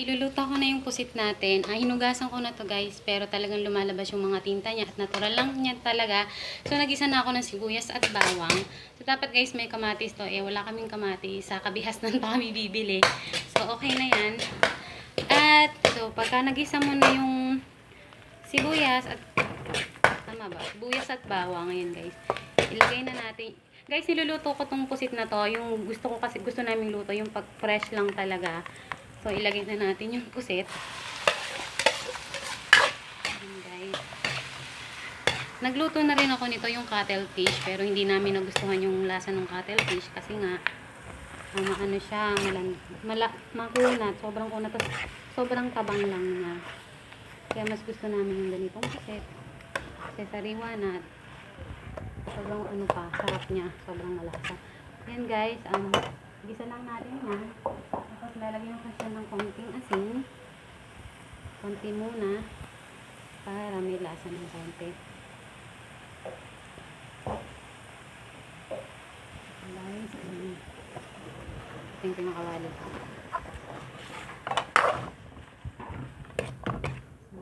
iluluto ko na yung pusit natin. Ah, hinugasan ko na to guys, pero talagang lumalabas yung mga tinta niya at natural lang yan talaga. So, nagisa na ako ng sibuyas at bawang. So, dapat guys may kamatis to. Eh, wala kaming kamatis. Sa kabihasnan pa kami bibili. So, okay na yan. At, so, pagka nagisa mo na yung sibuyas at tama ba? Sibuyas at bawang. Ayan guys. Ilagay na natin. Guys, niluluto ko tong pusit na to. Yung gusto ko kasi, gusto namin luto. Yung pag fresh lang talaga. So, ilagay na natin yung pusit. Ayan guys. Nagluto na rin ako nito yung cuttlefish. Pero hindi namin nagustuhan yung lasa ng cuttlefish. Kasi nga, um, ano siya, malan, mala, makunat. Sobrang kunat. Sobrang tabang lang niya. Kaya mas gusto namin yung ganitong pusit. Kasi sariwa na. Sobrang ano pa, sarap niya. Sobrang malasa. Yan guys, um, gisa lang natin yan. Lalagyan ko siya ng konting asin. Konti muna. Para may lasa ng konti. Guys, tingin ko. So,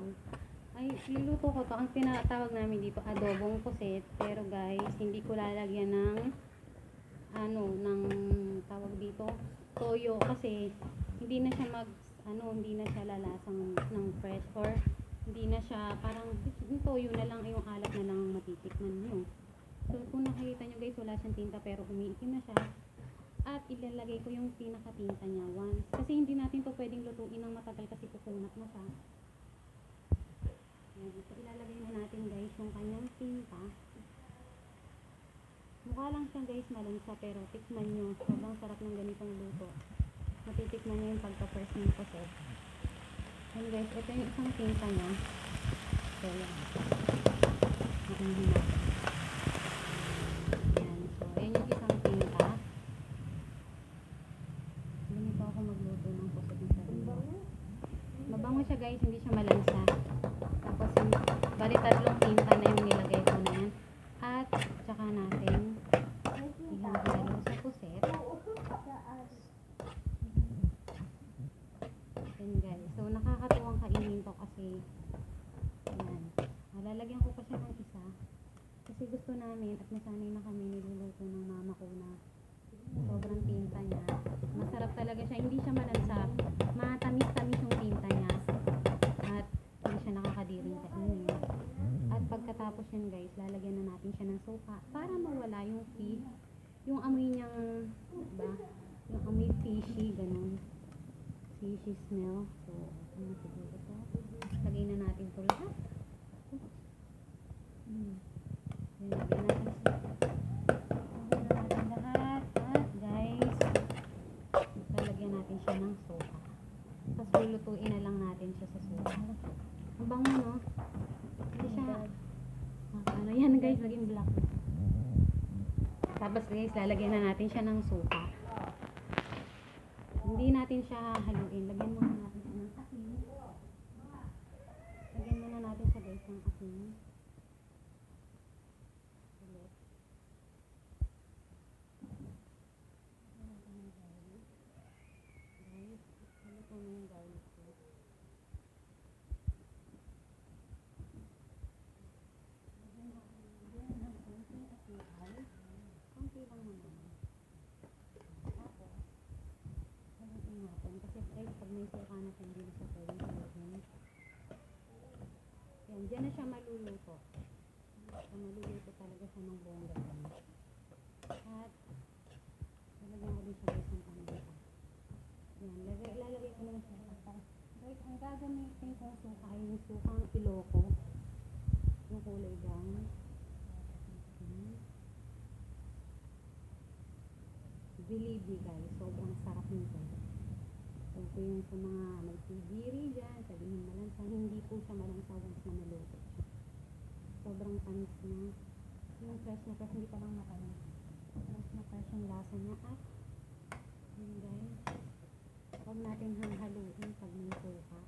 ay, niluto ko to. Ang tinatawag namin dito, adobong pusit. Pero guys, hindi ko lalagyan ng ano, ng tawag dito, toyo. Kasi, hindi na siya mag, ano, hindi na siya lalasang ng fresh or hindi na siya, parang yung toyo na lang, yung alat na lang ang matitikman nyo. So, kung nakikita nyo guys, wala siyang tinta pero umiitim na siya. At ilalagay ko yung pinakatinta niya once. Kasi hindi natin to pwedeng lutuin ng matagal kasi kukunat na siya. So ilalagay na natin guys yung kanyang tinta. Mukha lang siya guys malansa pero tikman nyo. Sobrang sarap ng ganitong luto. Matitikman nyo yung pagka-first ng puset. Ayan guys, ito yung isang tinta niya. So yan. Ayan. So, ayan yung isang tinta. Ganito ako magluto ng puset ng sarili. Mabango siya guys, hindi siya malansa. Tapos yung bali tinta na yung nilagay ko na yan. At tsaka natin ihahalo sa puset. Yan guys. So nakakatuwang kainin to kasi yan. Malalagyan ko pa siya ng isa. Kasi gusto namin at nasanay na kami niluluto ng mama ko na sobrang tinta niya. Masarap talaga siya. Hindi siya malansa. Matamis-tamis yung tinta niya. At hindi siya nakakadiring kainin. At pagkatapos yan guys, lalagyan na natin siya ng suka para mawala yung fish. Yung amoy niyang, ba? Yung amoy fishy, ganun. Fishy smell. So, ano siguro ito? Natin ito lahat. Hmm. Yan, lagyan natin siya. Lagyan na natin lahat. At guys, lalagyan natin siya ng suka. Tapos lulutuin na lang natin siya sa suka. Ang bango, no? Hindi siya, ah, ano yan guys, naging black. Tapos guys, lalagyan na natin siya ng suka. Hindi natin siya haluin. Lagyan muna natin siya ng asin. Lagyan muna natin siya guys ng asin. Ulit. Natin natin natin. Kasi guys, pag may suka na hindi na siya pwedeng haluin. Yan, dyan na siya maluluto. So, maluluto talaga siya ng buong gabi. At, lalagyan ko din siya guys ng paminta. Yan, lagay, lalagay ko naman siya. Guys, ang gagamitin kong suka ay yung sukang iloko. Yung kulay. Hmm. Bilibi guys, sobrang sarap nito. So, ito yung sa mga may tibiri dyan, sabihin malansa, hindi po siya malansa once na naluto siya. Sobrang tamis niya. Yung fresh na fresh, hindi pa lang matamis. Fresh na fresh yung lasa niya at yun guys, huwag natin hanghaluin pag may suka.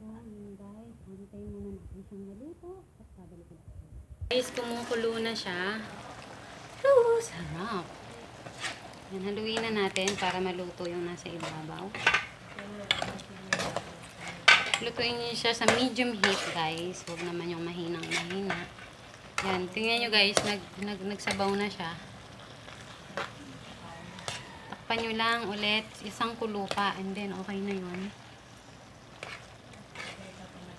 So, yun guys, antayin muna natin siyang maluto at babalik na Guys, kumukulo na siya. Oh, sarap. Yan, haluin na natin para maluto yung nasa ibabaw. Lutuin niyo siya sa medium heat, guys. Huwag naman yung mahinang mahina. Yan, tingnan nyo guys, nag, nag, nagsabaw na siya. Takpan nyo lang ulit, isang kulupa, and then okay na yun.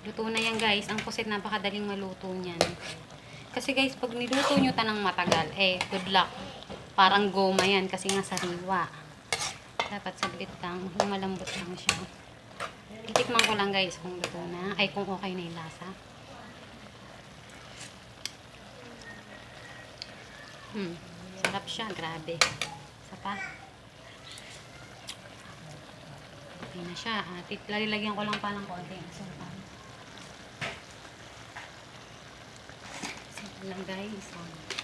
Luto na yan guys. Ang pusit napakadaling maluto niyan. Kasi guys, pag niluto nyo tanang matagal, eh, good luck. Parang goma yan kasi nga sariwa. Dapat saglit lang, yung malambot lang siya. Titikman ko lang guys kung luto na, ay kung okay na yung lasa. Hmm, sarap siya, grabe. Isa pa. Okay na siya. Ah, lalagyan ko lang pa ng konti. Asukal. Simple lang guys. Ah.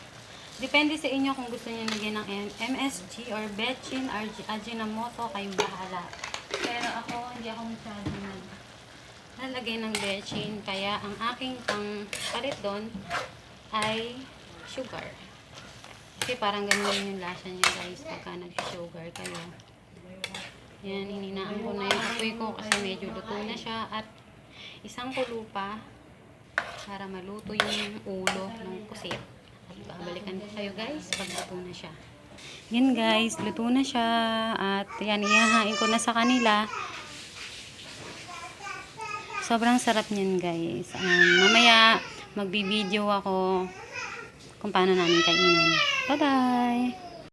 Depende sa inyo kung gusto niyo lagyan ng MSG or Betchin or Ajinomoto, kayong bahala. Pero ako, hindi ako masyado nag lalagay ng Betchin. Kaya ang aking pang palit doon ay sugar. Kasi parang ganun yung lasa niya guys pagka nag-sugar kayo. Yan, hininaan ko na yung apoy ko kasi medyo luto na siya. At isang kulupa para maluto yung ulo ng pusit. Babalikan ko kayo guys pag luto na siya. Yan guys, luto na siya. At yan, ihahain ko na sa kanila. Sobrang sarap niyan guys. Um, mamaya magbibideo ako kung paano namin kainin. Bye-bye!